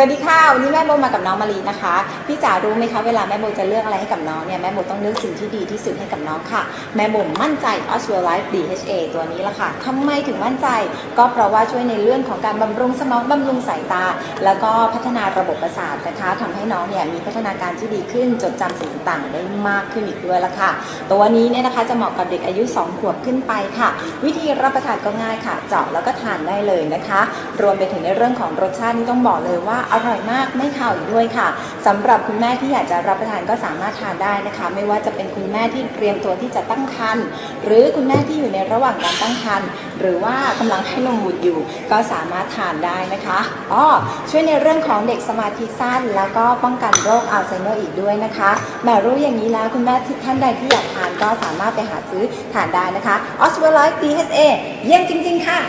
สวัสดีค่ะวันนี้แม่โบมากับน้องมารีนะคะพี่จ๋ารู้ไหมคะเวลาแม่โบจะเลือกอะไรให้กับน้องเนี่ยแม่โบต้องเลือกสิ่งที่ดีที่สุดให้กับน้องค่ะ แม่โบมั่นใจ Oswell Life DHA ตัวนี้ละค่ะทำไมถึงมั่นใจ ก็เพราะว่าช่วยในเรื่องของการบำรุงสมองบำรุงสายตา แล้วก็พัฒนาระบบประสาทนะคะทำให้น้องเนี่ยมีพัฒนาการที่ดีขึ้นจดจำสิ่งต่างได้มากขึ้นอีกด้วยละค่ะ ตัวนี้เนี่ยนะคะจะเหมาะกับเด็กอายุ 2 ขวบขึ้นไปค่ะ วิธีรับประทานก็ง่ายค่ะ เจาะแล้วก็ทานได้เลยนะคะ รวมไปถึงในเรื่องของรสชาตินี่ต้องบอกเลยว่าอร่อยมากไม่ข่าวอีกด้วยค่ะสำหรับคุณแม่ที่อยากจะรับประทานก็สามารถทานได้นะคะ ไม่ว่าจะเป็นคุณแม่ที่เตรียมตัวที่จะตั้งครรภ์หรือคุณแม่ที่อยู่ในระหว่างการตั้งครรภ์หรือว่ากำลังให้นมบุตรอยู่ ก็สามารถทานได้นะคะอ๋อช่วยในเรื่องของเด็กสมาธิสั้น แล้วก็ป้องกันโรคอัลไซเมอร์อีกด้วยนะคะแม่รู้อย่างนี้แล้วคุณแม่ท่านใดที่อยากทานก็สามารถไปหาซื้อทานได้นะคะ Oswell Life DHA เยี่ยมจริง ๆ ค่ะ